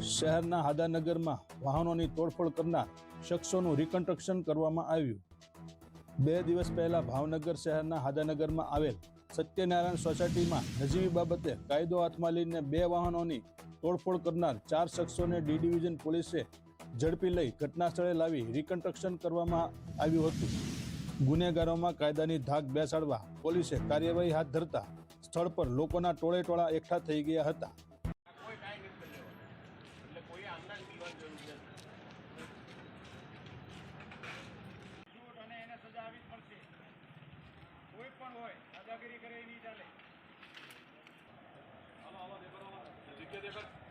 શહેરના હાદાનગરમાં વાહનોની તોડફોડ કરનાર શખ્સોનું રિકન્સ્ટ્રક્શન કરવામાં આવ્યું. બે દિવસ પહેલા ભાવનગર શહેરના હાદાનગરમાં આવેલ સત્યનારાયણ સોસાયટીમાં નજીવી બાબતે કાયદો હાથમાં લઈને બે વાહનોની તોડફોડ કરનાર ચાર શખ્સોને ડી ડિવિઝન પોલીસે ઝડપી લઈ ઘટના સ્થળે લાવી રિકન્સ્ટ્રક્શન કરવામાં આવ્યું હતું. ગુનેગારોમાં કાયદાની ધાક બેસાડવા પોલીસે કાર્યવાહી હાથ ધરતા સ્થળ પર લોકોના ટોળે ટોળા એકઠા થઈ ગયા હતા. અને એને સજા આવી જ પડશે. કોઈ પણ હોય દાદાગીરી કરે નહીં ચાલે. જગ્યા દેખાડ.